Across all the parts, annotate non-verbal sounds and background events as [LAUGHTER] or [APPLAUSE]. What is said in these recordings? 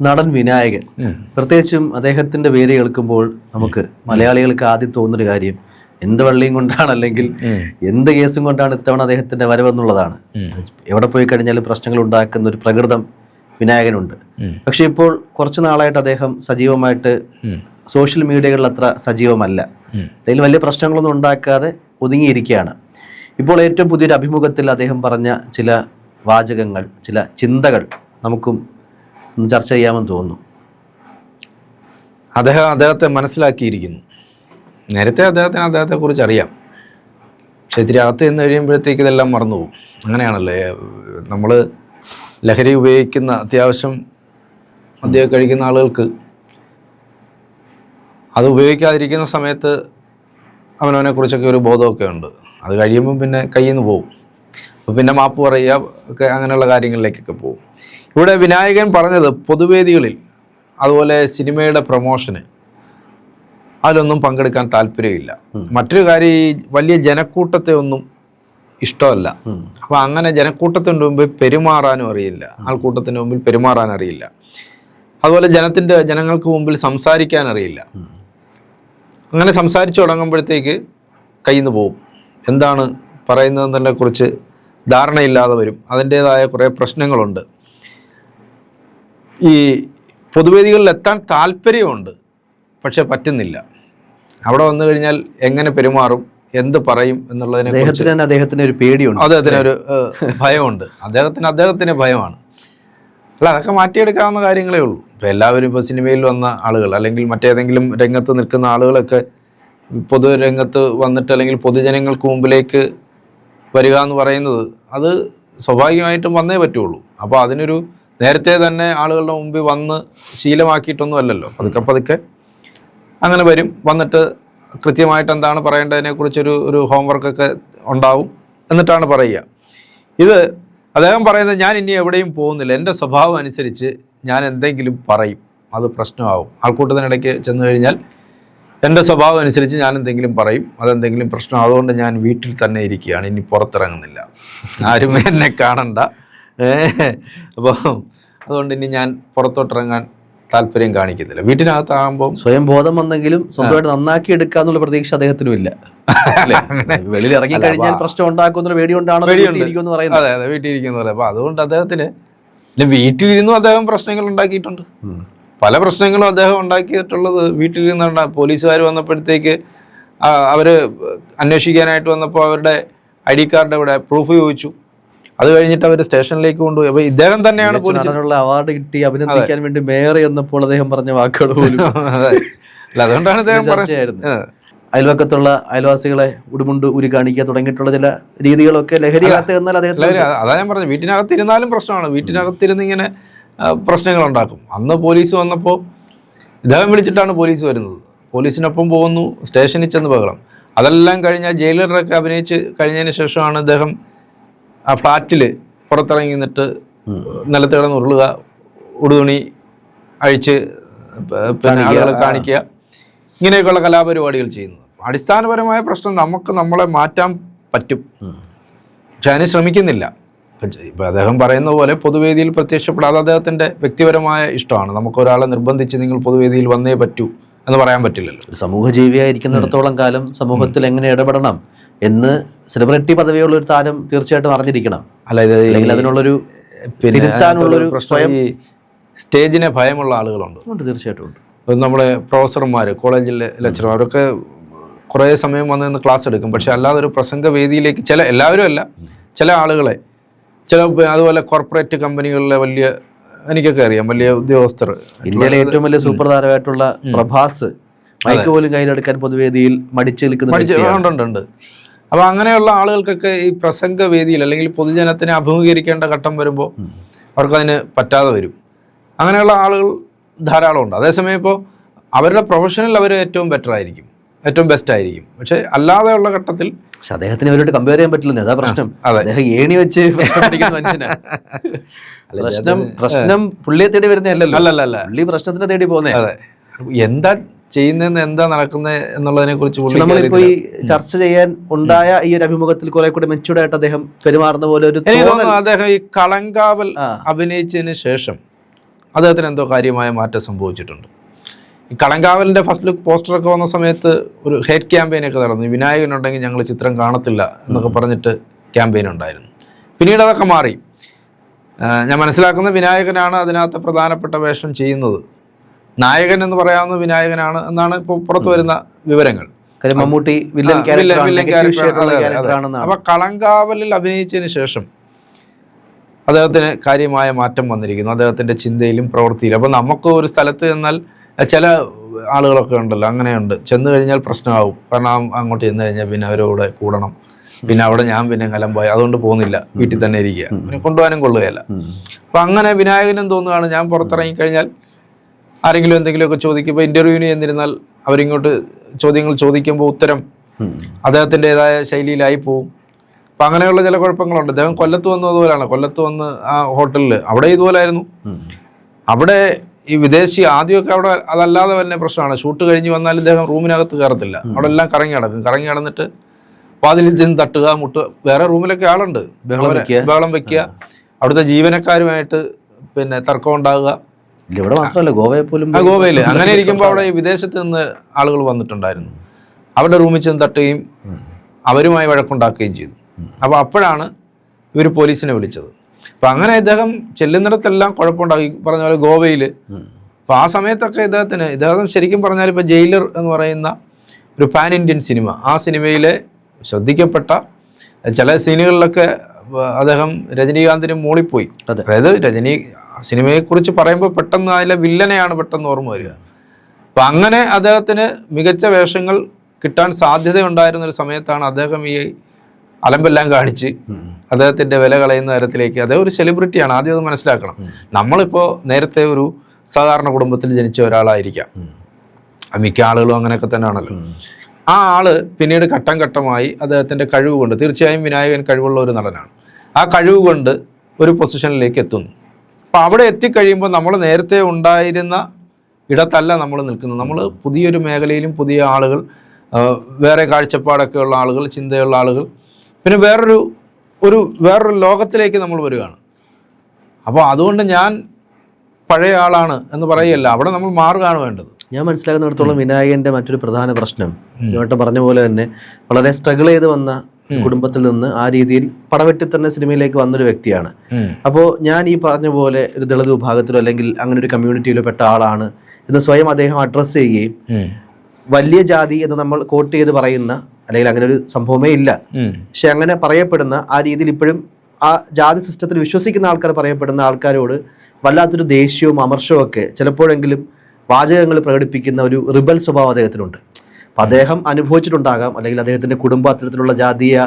നടൻ വിനായകൻ. പ്രത്യേകിച്ചും അദ്ദേഹത്തിന്റെ പേര് കേൾക്കുമ്പോൾ നമുക്ക് മലയാളികൾക്ക് ആദ്യം തോന്നുന്നൊരു കാര്യം എന്ത് വള്ളിയും കൊണ്ടാണ് അല്ലെങ്കിൽ എന്ത് കേസും കൊണ്ടാണ് ഇത്തവണ അദ്ദേഹത്തിന്റെ വരവെന്നുള്ളതാണ്. എവിടെ പോയി കഴിഞ്ഞാലും പ്രശ്നങ്ങൾ ഉണ്ടാക്കുന്ന ഒരു പ്രകൃതം വിനായകനുണ്ട്. പക്ഷെ ഇപ്പോൾ കുറച്ചു നാളായിട്ട് അദ്ദേഹം സജീവമായിട്ട് സോഷ്യൽ മീഡിയകളിൽ അത്ര സജീവമല്ല. അതിൽ വലിയ പ്രശ്നങ്ങളൊന്നും ഉണ്ടാക്കാതെ ഒതുങ്ങിയിരിക്കുകയാണ്. ഇപ്പോൾ ഏറ്റവും പുതിയൊരു അഭിമുഖത്തിൽ അദ്ദേഹം പറഞ്ഞ ചില വാചകങ്ങൾ ചില ചിന്തകൾ നമുക്കും ഒന്ന് ചർച്ച ചെയ്യാമെന്ന് തോന്നുന്നു. അദ്ദേഹം അദ്ദേഹത്തെ മനസ്സിലാക്കിയിരിക്കുന്നു. നേരത്തെ അദ്ദേഹത്തിന് കുറിച്ച് അറിയാം. പക്ഷെ ഇത്തിരി അകത്ത് നിന്ന് കഴിയുമ്പോഴത്തേക്ക് ഇതെല്ലാം മറന്നുപോകും. അങ്ങനെയാണല്ലേ? നമ്മൾ ലഹരി ഉപയോഗിക്കുന്ന അത്യാവശ്യം മദ്യം കഴിക്കുന്ന ആളുകൾക്ക് അത് ഉപയോഗിക്കാതിരിക്കുന്ന സമയത്ത് അവനവനെ കുറിച്ചൊക്കെ ഒരു ബോധമൊക്കെ ഉണ്ട്. അത് കഴിയുമ്പം പിന്നെ കയ്യിൽ നിന്ന് പോകും പിന്നെ മാപ്പ് പറയുക ഒക്കെ അങ്ങനെയുള്ള കാര്യങ്ങളിലേക്കൊക്കെ പോകും. ഇവിടെ വിനായകൻ പറഞ്ഞത് പൊതുവേദികളിൽ അതുപോലെ സിനിമയുടെ പ്രൊമോഷന് അതിലൊന്നും പങ്കെടുക്കാൻ താല്പര്യമില്ല. മറ്റൊരു കാര്യം ഈ വലിയ ജനക്കൂട്ടത്തെ ഒന്നും ഇഷ്ടമല്ല. അപ്പം അങ്ങനെ ജനക്കൂട്ടത്തിന്റെ മുമ്പിൽ പെരുമാറാനും അറിയില്ല. ആൾക്കൂട്ടത്തിന്റെ മുമ്പിൽ പെരുമാറാൻ അറിയില്ല. അതുപോലെ ജനത്തിന്റെ ജനങ്ങൾക്ക് മുമ്പിൽ സംസാരിക്കാൻ അറിയില്ല. അങ്ങനെ സംസാരിച്ചു തുടങ്ങുമ്പോഴത്തേക്ക് കയ്യിൽ നിന്ന് പോകും എന്താണ് പറയുന്നതെന്നതിനെ കുറിച്ച് ധാരണയില്ലാതെ വരും. അതിന്റേതായ കുറേ പ്രശ്നങ്ങളുണ്ട്. ഈ പൊതുവേദികളിൽ എത്താൻ താല്പര്യമുണ്ട് പക്ഷെ പറ്റുന്നില്ല. അവിടെ വന്നു കഴിഞ്ഞാൽ എങ്ങനെ പെരുമാറും എന്ത് പറയും എന്നുള്ളതിനെ അദ്ദേഹത്തിന് തന്നെ അദ്ദേഹത്തിന് ഒരു പേടിയുണ്ട്. അദ്ദേഹത്തിന് ഒരു ഭയമുണ്ട്. അദ്ദേഹത്തിന് അദ്ദേഹത്തിന് ഭയമാണ്. അല്ല അതൊക്കെ മാറ്റിയെടുക്കാവുന്ന കാര്യങ്ങളേ ഉള്ളൂ. ഇപ്പം എല്ലാവരും ഇപ്പോൾ സിനിമയിൽ വന്ന ആളുകൾ അല്ലെങ്കിൽ മറ്റേതെങ്കിലും രംഗത്ത് നിൽക്കുന്ന ആളുകളൊക്കെ പൊതുരംഗത്ത് വന്നിട്ട് അല്ലെങ്കിൽ പൊതുജനങ്ങൾക്ക് മുമ്പിലേക്ക് വരിക എന്ന് പറയുന്നത് അത് സ്വാഭാവികമായിട്ടും വന്നേ പറ്റുള്ളൂ. അപ്പോൾ അതിനൊരു നേരത്തെ തന്നെ ആളുകളുടെ മുമ്പിൽ വന്ന് ശീലമാക്കിയിട്ടൊന്നും അല്ലല്ലോ. പതുക്കെ പതുക്കെ അങ്ങനെ വരും. വന്നിട്ട് കൃത്യമായിട്ട് എന്താണ് പറയേണ്ടതിനെക്കുറിച്ചൊരു ഒരു ഹോംവർക്കൊക്കെ ഉണ്ടാവും എന്നിട്ടാണ് പറയുക. ഇത് അദ്ദേഹം പറയുന്നത് ഞാൻ ഇനി എവിടെയും പോകുന്നില്ല. എന്റെ സ്വഭാവം അനുസരിച്ച് ഞാൻ എന്തെങ്കിലും പറയും. അത് പ്രശ്നമാവും. ആൾക്കൂട്ടത്തിനിടയ്ക്ക് ചെന്നു കഴിഞ്ഞാൽ എന്റെ സ്വഭാവം അനുസരിച്ച് ഞാൻ എന്തെങ്കിലും പറയും അതെന്തെങ്കിലും പ്രശ്നം. അതുകൊണ്ട് ഞാൻ വീട്ടിൽ തന്നെ ഇരിക്കുകയാണ്. ഇനി പുറത്തിറങ്ങുന്നില്ല. ആരും എന്നെ കാണണ്ട. അപ്പോൾ അതുകൊണ്ട് ഇനി ഞാൻ പുറത്തോട്ടിറങ്ങാൻ താല്പര്യം കാണിക്കുന്നില്ല വീട്ടിനകത്താകുമ്പോൾ സ്വയം ബോധം വന്നെങ്കിലും സ്വന്തമായിട്ട് നന്നാക്കി എടുക്കാന്നുള്ള പ്രതീക്ഷ അദ്ദേഹത്തിനും ഇല്ല? വെളിയിൽ ഇറങ്ങി കഴിഞ്ഞാൽ പ്രശ്നം ഉണ്ടാക്കുന്ന പേടി കൊണ്ടാണ് പേടിയുണ്ട്. ഇരിക്കുമെന്ന് പറയുന്നത്? അതെ അതെ പോലെ അപ്പോൾ അതുകൊണ്ട് അദ്ദേഹത്തിന് വീട്ടിലിരുന്നു അദ്ദേഹം പ്രശ്നങ്ങൾ ഉണ്ടാക്കിയിട്ടുണ്ട്. പല പ്രശ്നങ്ങളും അദ്ദേഹം ഉണ്ടാക്കിയിട്ടുള്ളത് വീട്ടിൽ വീട്ടിലിരുന്നാണ് പോലീസുകാർ വന്നപ്പോഴത്തേക്ക് അവർ അവർ അന്വേഷിക്കാനായിട്ട് വന്നപ്പോൾ അവരുടെ ഐ ഡി കാർഡ് ഇവിടെ പ്രൂഫ് ചോദിച്ചു. അത് കഴിഞ്ഞിട്ട് അവർ സ്റ്റേഷനിലേക്ക് കൊണ്ടുപോയി. അപ്പോൾ ഇദ്ദേഹം തന്നെയാണ് അവാർഡ് കിട്ടി. അഭിനന്ദിക്കാൻ വേണ്ടി മേയർ എന്നപ്പോൾ അദ്ദേഹം പറഞ്ഞ വാക്കുകൾ പോലും. [LAUGHS] അല്ല അതുകൊണ്ടാണ് അദ്ദേഹം പറഞ്ഞത്. ചർച്ചയായിരുന്നു. അയൽവക്കത്തുള്ള അയൽവാസികളെ ഉടുമുണ്ട് ഉരു കാണിക്കുക തുടങ്ങിയിട്ടുള്ള ചില രീതികളൊക്കെ ലഹരിയകത്ത് എന്നാൽ അദ്ദേഹം അതാ ഞാൻ പറഞ്ഞു വീട്ടിനകത്തിരുന്നാലും പ്രശ്നമാണ്. വീട്ടിനകത്തിരുന്ന് ഇങ്ങനെ ഉണ്ടാക്കും അന്ന് പോലീസ് വന്നപ്പോൾ ഇദ്ദേഹം വിളിച്ചിട്ടാണ് പോലീസ് വരുന്നത്. പോലീസിനൊപ്പം പോകുന്നു സ്റ്റേഷനിൽ ചെന്ന് ബഹളം. അതെല്ലാം കഴിഞ്ഞാൽ ജയിലറൊക്കെ അഭിനയിച്ച് കഴിഞ്ഞതിന് ശേഷമാണ് അദ്ദേഹം ആ ഫ്ലാറ്റിൽ പുറത്തിറങ്ങി നിന്നിട്ട് നിലത്ത് കിടന്ന് ഉരുളുക ഉടുതുണി അഴിച്ച് പിന്നെ ആളുകളെ കാണിക്കുക. ഇങ്ങനെയൊക്കെയുള്ള കലാപരിപാടികൾ ചെയ്യുന്നു. അടിസ്ഥാനപരമായ പ്രശ്നം നമുക്ക് നമ്മളെ മാറ്റാൻ പറ്റും. പക്ഷെ അതിന് ശ്രമിക്കുന്നില്ല. ഇപ്പം അദ്ദേഹം പറയുന്ന പോലെ പൊതുവേദിയിൽ പ്രത്യക്ഷപ്പെടാതെ അദ്ദേഹത്തിന്റെ വ്യക്തിപരമായ ഇഷ്ടമാണ്. നമുക്ക് ഒരാളെ നിർബന്ധിച്ച് നിങ്ങൾ പൊതുവേദിയിൽ വന്നേ പറ്റൂ എന്ന് പറയാൻ പറ്റില്ലല്ലോ. ഒരു സമൂഹ ജീവിയായിരിക്കുന്നിടത്തോളം കാലം സമൂഹത്തിൽ എങ്ങനെ ഇടപെടണം എന്ന് സെലിബ്രിറ്റി പദവിയുള്ള ഒരു താരം തീർച്ചയായിട്ടും അറിഞ്ഞിരിക്കണം. അല്ല ഇത് അല്ലെങ്കിൽ അതിനുള്ളൊരു പിന്നെ തിരുത്താനുള്ളൊരു ഈ സ്റ്റേജിനെ ഭയമുള്ള ആളുകളുണ്ട്. ഉണ്ട് തീർച്ചയായിട്ടും ഉണ്ട്. നമ്മുടെ പ്രൊഫസർമാർ കോളേജിലെ ലെക്ചർമാർ അവരൊക്കെ കുറേ സമയം വന്ന് ക്ലാസ് എടുക്കും. പക്ഷെ അല്ലാതെ ഒരു പ്രസംഗ വേദിയിലേക്ക് ചില എല്ലാവരും അല്ല ചില ആളുകളെ ചില അതുപോലെ കോർപ്പറേറ്റ് കമ്പനികളിലെ വലിയ എനിക്കൊക്കെ അറിയാം വലിയ ഉദ്യോഗസ്ഥർ. ഇന്ത്യയിലെ ഏറ്റവും വലിയ സൂപ്പർ താരമായിട്ടുള്ള പ്രഭാസ് മൈക്ക് പോലും കയ്യിലെടുക്കാൻ പൊതുവേദിയിൽ മടിച്ചു നിൽക്കുന്ന അപ്പൊ വ്യക്തിയാണ്. ഉണ്ട് ഉണ്ട് ഉണ്ട്. അപ്പോൾ അങ്ങനെയുള്ള ആളുകൾക്കൊക്കെ ഈ പ്രസംഗ വേദിയിൽ അല്ലെങ്കിൽ പൊതുജനത്തിനെ അഭിമുഖീകരിക്കേണ്ട ഘട്ടം വരുമ്പോൾ അവർക്കതിന് പറ്റാതെ വരും. അങ്ങനെയുള്ള ആളുകൾ ധാരാളം ഉണ്ട് അതേസമയം ഇപ്പോൾ അവരുടെ പ്രൊഫഷനിൽ അവർ ഏറ്റവും ബെറ്റർ ആയിരിക്കും. ഏറ്റവും ബെസ്റ്റ് ആയിരിക്കും. പക്ഷേ അല്ലാതെയുള്ള ഘട്ടത്തിൽ പക്ഷെ അദ്ദേഹത്തിന് അവരോട് കമ്പയർ ചെയ്യാൻ പറ്റില്ല അതാ പ്രശ്നം. അദ്ദേഹം ഏണി വെച്ച് [LAUGHS] പ്രശ്നം പ്രശ്നം പുള്ളിയെ തേടി വരുന്നതല്ലല്ലോ അല്ലല്ല. പുള്ളി പ്രശ്നത്തിനെ തേടി പോകുന്നേ. അതെ. എന്താ ചെയ്യുന്നതെന്ന് എന്താ നടക്കുന്നത് എന്നുള്ളതിനെ കുറിച്ച് നമ്മളിപ്പോ ഈ ചർച്ച ചെയ്യാൻ ഉണ്ടായ ഈ ഒരു അഭിമുഖത്തിൽ കുറെ കൂടി മെച്ചൂർഡ് ആയിട്ട് അദ്ദേഹം പെരുമാറുന്ന പോലെ ഒരു അദ്ദേഹം ഈ കളങ്കാവൽ. അഭിനയിച്ചതിന് ശേഷം അദ്ദേഹത്തിന് എന്തോ കാര്യമായ മാറ്റം സംഭവിച്ചിട്ടുണ്ട്. ഈ കളങ്കാവലിന്റെ ഫസ്റ്റ് ലുക്ക് പോസ്റ്ററൊക്കെ വന്ന സമയത്ത് ഒരു ഹേറ്റ് ക്യാമ്പയിനൊക്കെ നടന്നു. വിനായകൻ ഉണ്ടെങ്കിൽ ഞങ്ങൾ ചിത്രം കാണത്തില്ല എന്നൊക്കെ പറഞ്ഞിട്ട് ക്യാമ്പയിൻ ഉണ്ടായിരുന്നു. പിന്നീട് അതൊക്കെ മാറി. ഞാൻ മനസ്സിലാക്കുന്ന വിനായകനാണ് അതിനകത്ത് പ്രധാനപ്പെട്ട വേഷം ചെയ്യുന്നത്. നായകൻ എന്ന് പറയാവുന്ന വിനായകനാണ് എന്നാണ് ഇപ്പോൾ പുറത്തു വരുന്ന വിവരങ്ങൾ. മമ്മൂട്ടി വില്ലൻ. അപ്പൊ കളങ്കാവലിൽ അഭിനയിച്ചതിന് ശേഷം അദ്ദേഹത്തിന് കാര്യമായ മാറ്റം വന്നിരിക്കുന്നു. അദ്ദേഹത്തിന്റെ ചിന്തയിലും പ്രവൃത്തിയിലും. അപ്പൊ നമുക്ക് ഒരു സ്ഥലത്ത് ചെന്നാൽ ചില ആളുകളൊക്കെ ഉണ്ടല്ലോ അങ്ങനെയുണ്ട്. ചെന്ന് കഴിഞ്ഞാൽ പ്രശ്നമാവും കാരണം അങ്ങോട്ട് ചെന്ന് കഴിഞ്ഞാൽ പിന്നെ അവരോട് കൂടണം. പിന്നെ അവിടെ ഞാൻ പിന്നെ കലം പോയി. അതുകൊണ്ട് പോകുന്നില്ല. വീട്ടിൽ തന്നെ ഇരിക്കുക. പിന്നെ കൊണ്ടുപോകാനും കൊള്ളുകയല്ല. അപ്പൊ അങ്ങനെ വിനായകനും തോന്നുകയാണ് ഞാൻ പുറത്തിറങ്ങി കഴിഞ്ഞാൽ ആരെങ്കിലും എന്തെങ്കിലുമൊക്കെ ചോദിക്കുമ്പോൾ ഇന്റർവ്യൂവിന് ചെന്നിരുന്നാൽ അവരിങ്ങോട്ട് ചോദ്യങ്ങൾ ചോദിക്കുമ്പോൾ ഉത്തരം അദ്ദേഹത്തിന്റെതായ ശൈലിയിലായി പോവും. അപ്പം അങ്ങനെയുള്ള ചില കുഴപ്പങ്ങളുണ്ട്. അദ്ദേഹം കൊല്ലത്ത് വന്നതുപോലാണ് കൊല്ലത്ത് വന്ന് ആ ഹോട്ടലിൽ അവിടെ ഇതുപോലായിരുന്നു. അവിടെ ഈ വിദേശി ആദ്യമൊക്കെ അവിടെ അതല്ലാതെ തന്നെ പ്രശ്നമാണ്. ഷൂട്ട് കഴിഞ്ഞ് വന്നാൽ ഇദ്ദേഹം റൂമിനകത്ത് കയറത്തില്ല. അവിടെ എല്ലാം കറങ്ങി കിടക്കും കറങ്ങി കിടന്നിട്ട് വാതിലിൽ ചെന്ന് തട്ടുക മുട്ടുക. വേറെ റൂമിലൊക്കെ ആളുണ്ട്. ബഹളം. ബഹളം വെക്കുക. അവിടുത്തെ ജീവനക്കാരുമായിട്ട് പിന്നെ തർക്കം ഉണ്ടാകുക. ഇവിടെ മാത്രമല്ല ഗോവയെ പോലും ഗോവയിൽ. അങ്ങനെ ഇരിക്കുമ്പോൾ അവിടെ ഈ വിദേശത്ത് നിന്ന് ആളുകൾ വന്നിട്ടുണ്ടായിരുന്നു. അവരുടെ റൂമിൽ ചെന്ന് തട്ടുകയും അവരുമായി വഴക്കുണ്ടാക്കുകയും ചെയ്തു. അപ്പോൾ അപ്പോഴാണ് ഇവർ പോലീസിനെ വിളിച്ചത്. അപ്പം അങ്ങനെ ഇദ്ദേഹം ചെല്ലുന്നിടത്തെല്ലാം കുഴപ്പമുണ്ടാകും ഈ പറഞ്ഞ പോലെ ഗോവയിൽ അപ്പൊ ആ സമയത്തൊക്കെ ഇദ്ദേഹത്തിന് ഇദ്ദേഹം ശരിക്കും പറഞ്ഞാൽ ഇപ്പോൾ ജയിലർ എന്ന് പറയുന്ന ഒരു പാൻ ഇന്ത്യൻ സിനിമ. ആ സിനിമയിലെ ശ്രദ്ധിക്കപ്പെട്ട ചില സീനുകളിലൊക്കെ അദ്ദേഹം രജനീകാന്തിന് മൂളിപ്പോയി. അതെ. അതായത് രജനി സിനിമയെ കുറിച്ച് പറയുമ്പോൾ പെട്ടെന്ന് അതിലെ വില്ലനെയാണ് പെട്ടെന്ന് ഓർമ്മ വരിക. അപ്പം അങ്ങനെ അദ്ദേഹത്തിന് മികച്ച വേഷങ്ങൾ കിട്ടാൻ സാധ്യതയുണ്ടായിരുന്ന ഒരു സമയത്താണ് അദ്ദേഹം ഈ അലമ്പെല്ലാം കാണിച്ച് അദ്ദേഹത്തിന്റെ വില കളയുന്ന തരത്തിലേക്ക് അദ്ദേഹം ഒരു സെലിബ്രിറ്റിയാണ് ആദ്യം അത് മനസ്സിലാക്കണം. നമ്മളിപ്പോൾ നേരത്തെ ഒരു സാധാരണ കുടുംബത്തിൽ ജനിച്ച ഒരാളായിരിക്കാം. മിക്ക ആളുകളും അങ്ങനെയൊക്കെ തന്നെയാണല്ലോ. ആ ആൾ പിന്നീട് ഘട്ടം ഘട്ടമായി അദ്ദേഹത്തിന്റെ കഴിവ് കൊണ്ട് തീർച്ചയായും വിനായകൻ കഴിവുള്ള ഒരു നടനാണ്. ആ കഴിവ് കൊണ്ട് ഒരു പൊസിഷനിലേക്ക് എത്തുന്നു. അപ്പോൾ അവിടെ എത്തിക്കഴിയുമ്പോൾ നമ്മൾ നേരത്തെ ഉണ്ടായിരുന്ന ഇടത്തല്ല നമ്മൾ നിൽക്കുന്നത്. നമ്മൾ പുതിയൊരു മേഖലയിലും പുതിയ ആളുകൾ വേറെ കാഴ്ചപ്പാടൊക്കെ ഉള്ള ആളുകൾ ചിന്തയുള്ള ആളുകൾ പിന്നെ വേറൊരു ഒരു വേറൊരു ലോകത്തിലേക്ക് നമ്മൾ വരികയാണ്. അപ്പോൾ അതുകൊണ്ട് ഞാൻ പഴയ ആളാണ് എന്ന് പറയല്ല അവിടെ നമ്മൾ മാറുകയാണ് വേണ്ടത്. ഞാൻ മനസ്സിലാക്കുന്നിടത്തോളം വിനായകന്റെ മറ്റൊരു പ്രധാന പ്രശ്നം. ഇങ്ങോട്ട് പറഞ്ഞ പോലെ തന്നെ വളരെ സ്ട്രഗിൾ ചെയ്ത് വന്ന കുടുംബത്തിൽ നിന്ന് ആ രീതിയിൽ പടവെട്ടി തന്നെ സിനിമയിലേക്ക് വന്നൊരു വ്യക്തിയാണ്. അപ്പോൾ ഞാൻ ഈ പറഞ്ഞ പോലെ ഒരു ദളിത് വിഭാഗത്തിലോ അല്ലെങ്കിൽ അങ്ങനെ ഒരു കമ്മ്യൂണിറ്റിയിലോ പെട്ട ആളാണ് എന്ന് സ്വയം അദ്ദേഹം അഡ്രസ്സ് ചെയ്യുകയും വലിയ ജാതി എന്ന് നമ്മൾ കോട്ട് ചെയ്ത് പറയുന്ന അല്ലെങ്കിൽ അങ്ങനെ ഒരു സംഭവമേ ഇല്ല. പക്ഷെ അങ്ങനെ പറയപ്പെടുന്ന ആ രീതിയിൽ ഇപ്പോഴും ആ ജാതി സിസ്റ്റത്തിൽ വിശ്വസിക്കുന്ന ആൾക്കാർ പറയപ്പെടുന്ന ആൾക്കാരോട് വല്ലാത്തൊരു ദേഷ്യവും അമർഷവും ഒക്കെ ചിലപ്പോഴെങ്കിലും വാചകങ്ങൾ പ്രകടിപ്പിക്കുന്ന ഒരു റിബൽ സ്വഭാവം അദ്ദേഹത്തിനുണ്ട്. അപ്പം അദ്ദേഹം അനുഭവിച്ചിട്ടുണ്ടാകാം. അല്ലെങ്കിൽ അദ്ദേഹത്തിന്റെ കുടുംബ അത്തരത്തിലുള്ള ജാതീയ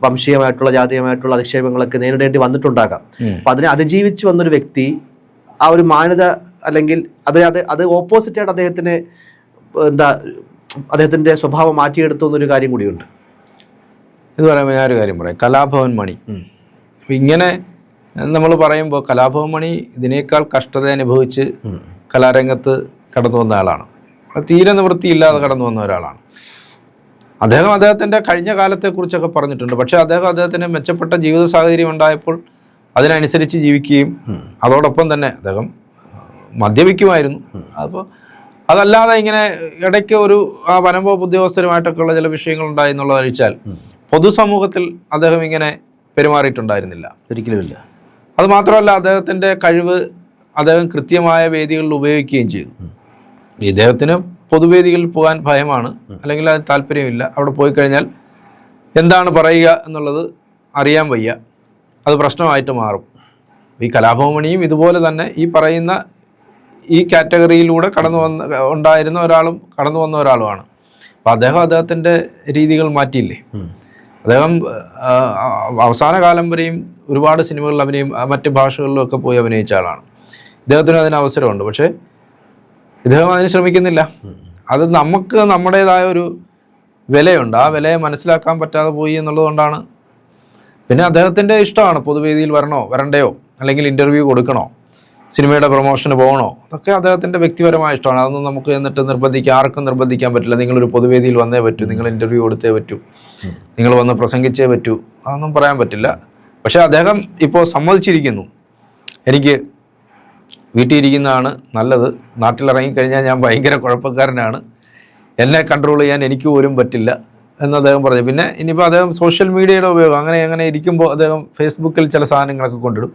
വംശീയമായിട്ടുള്ള ജാതീയമായിട്ടുള്ള അധിക്ഷേപങ്ങളൊക്കെ നേരിടേണ്ടി വന്നിട്ടുണ്ടാകാം. അപ്പം അതിനെ അതിജീവിച്ച് വന്നൊരു വ്യക്തി ആ ഒരു മാന്യത അല്ലെങ്കിൽ അത് അത് അത് ഓപ്പോസിറ്റായിട്ട് അദ്ദേഹത്തിന് എന്താ അദ്ദേഹത്തിന്റെ സ്വഭാവം മാറ്റിയെടുത്തു എന്നൊരു കാര്യം കൂടിയുണ്ട്. ഇത് പറയുമ്പോൾ ഞാനൊരു കാര്യം പറയാം. കലാഭവൻ മണി. ഇങ്ങനെ നമ്മൾ പറയുമ്പോൾ കലാഭവൻ മണി ഇതിനേക്കാൾ കഷ്ടത അനുഭവിച്ച് കലാരംഗത്ത് കടന്നു വന്ന ആളാണ്. തീരെ നിവൃത്തിയില്ലാതെ കടന്നു വന്ന ഒരാളാണ്. അദ്ദേഹം അദ്ദേഹത്തിന്റെ കഴിഞ്ഞ കാലത്തെക്കുറിച്ചൊക്കെ പറഞ്ഞിട്ടുണ്ട്. പക്ഷേ അദ്ദേഹം അദ്ദേഹത്തിന് മെച്ചപ്പെട്ട ജീവിത സാഹചര്യം ഉണ്ടായപ്പോൾ അതിനനുസരിച്ച് ജീവിക്കുകയും അതോടൊപ്പം തന്നെ അദ്ദേഹം മദ്യപിക്കുമായിരുന്നു. അപ്പോൾ അതല്ലാതെ ഇങ്ങനെ ഇടയ്ക്ക് ഒരു ആ വനംവകുപ്പ് ഉദ്യോഗസ്ഥരുമായിട്ടൊക്കെ ഉള്ള ചില വിഷയങ്ങൾ ഉണ്ടായി എന്നുള്ളത് ഒഴിച്ചാൽ പൊതുസമൂഹത്തിൽ അദ്ദേഹം ഇങ്ങനെ പെരുമാറിയിട്ടുണ്ടായിരുന്നില്ല. ഒരിക്കലുമില്ല. അത് മാത്രമല്ല അദ്ദേഹത്തിന്റെ കഴിവ് അദ്ദേഹം കൃത്യമായ വേദികളിൽ ഉപയോഗിക്കുകയും ചെയ്തു. ഇദ്ദേഹത്തിന് പൊതുവേദികളിൽ പോകാൻ ഭയമാണ്. അല്ലെങ്കിൽ അത് താല്പര്യമില്ല. അവിടെ പോയി കഴിഞ്ഞാൽ എന്താണ് പറയുക എന്നുള്ളത് അറിയാൻ വയ്യ. അത് പ്രശ്നമായിട്ട് മാറും. ഈ കലാഭവമണിയും ഇതുപോലെ തന്നെ ഈ പറയുന്ന ഈ കാറ്റഗറിയിലൂടെ കടന്നു വന്ന ഉണ്ടായിരുന്ന ഒരാളും കടന്നു വന്ന ഒരാളുമാണ്. അപ്പോൾ അദ്ദേഹം അദ്ദേഹത്തിന്റെ രീതികൾ മാറ്റിയില്ലേ? അദ്ദേഹം അവസാന കാലം വരെയും ഒരുപാട് സിനിമകളിൽ അഭിനയം മറ്റ് ഭാഷകളിലും ഒക്കെ പോയി അഭിനയിച്ച ആളാണ്. ഇദ്ദേഹത്തിന് അതിന് അവസരമുണ്ട്. പക്ഷേ ഇദ്ദേഹം അതിന് ശ്രമിക്കുന്നില്ല. അത് നമുക്ക് നമ്മുടേതായ ഒരു വിലയുണ്ട്. ആ വിലയെ മനസ്സിലാക്കാൻ പറ്റാതെ പോയി എന്നുള്ളതുകൊണ്ടാണ്. പിന്നെ അദ്ദേഹത്തിന്റെ ഇഷ്ടമാണ് പൊതുവേദിയിൽ വരണോ വരണ്ടയോ അല്ലെങ്കിൽ ഇന്റർവ്യൂ കൊടുക്കണോ? സിനിമയുടെ പ്രൊമോഷന് പോകണോ? അതൊക്കെ അദ്ദേഹത്തിന്റെ വ്യക്തിപരമായ ഇഷ്ടമാണ്. അതൊന്നും നമുക്ക് എന്നിട്ട് നിർബന്ധിക്കാൻ ആർക്കും നിർബന്ധിക്കാൻ പറ്റില്ല. നിങ്ങളൊരു പൊതുവേദിയിൽ വന്നേ പറ്റൂ. നിങ്ങൾ ഇന്റർവ്യൂ കൊടുത്തേ പറ്റൂ. നിങ്ങൾ വന്ന് പ്രസംഗിച്ചേ പറ്റൂ. അതൊന്നും പറയാൻ പറ്റില്ല. പക്ഷേ അദ്ദേഹം ഇപ്പോൾ സമ്മതിച്ചിരിക്കുന്നു. എനിക്ക് വീട്ടിൽ ഇരിക്കുന്നതാണ് നല്ലത്. നാട്ടിലിറങ്ങിക്കഴിഞ്ഞാൽ ഞാൻ ഭയങ്കര കുഴപ്പക്കാരനാണ്. എന്നെ കൺട്രോൾ ചെയ്യാൻ എനിക്ക് പോലും പറ്റില്ല എന്ന് അദ്ദേഹം പറഞ്ഞു. പിന്നെ ഇനിയിപ്പോൾ അദ്ദേഹം സോഷ്യൽ മീഡിയയുടെ ഉപയോഗം അങ്ങനെ അങ്ങനെ ഇരിക്കുമ്പോൾ അദ്ദേഹം ഫേസ്ബുക്കിൽ ചില സാധനങ്ങളൊക്കെ കൊണ്ടിടും.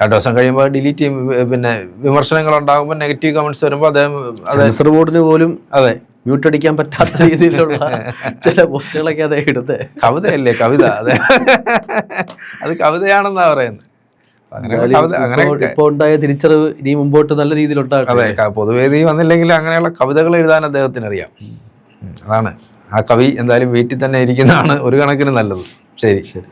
രണ്ടു ദിവസം കഴിയുമ്പോൾ ഡിലീറ്റ് ചെയ്യും. പിന്നെ വിമർശനങ്ങൾ ഉണ്ടാകുമ്പോൾ നെഗറ്റീവ് കമന്റ്സ് വരുമ്പോൾ അദ്ദേഹം അതെ സെൻസർ ബോർഡിന് പോലും അതെ. മ്യൂട്ട് അടിക്കാൻ പറ്റാത്ത രീതിയിലുള്ള [LAUGHS] ചില പോസ്റ്റുകളൊക്കെ അദ്ദേഹം ഇടുന്നത്. കവിതയല്ലേ കവിത. അതെ [LAUGHS] അത് കവിതയാണെന്നാ പറയുന്നത്. അങ്ങനെ കവിത അങ്ങനെ ഇപ്പൊ ഉണ്ടായ തിരിച്ചറിവ് ഇനി മുമ്പോട്ട് നല്ല രീതിയിൽ അതെ പൊതുവേദി വന്നില്ലെങ്കിൽ അങ്ങനെയുള്ള കവിതകൾ എഴുതാൻ അദ്ദേഹത്തിന് അറിയാം അതാണ്. ആ കവി എന്തായാലും വീട്ടിൽ തന്നെ ഇരിക്കുന്നതാണ് ഒരു കണക്കിന് നല്ലത്. ശരി. ശരി.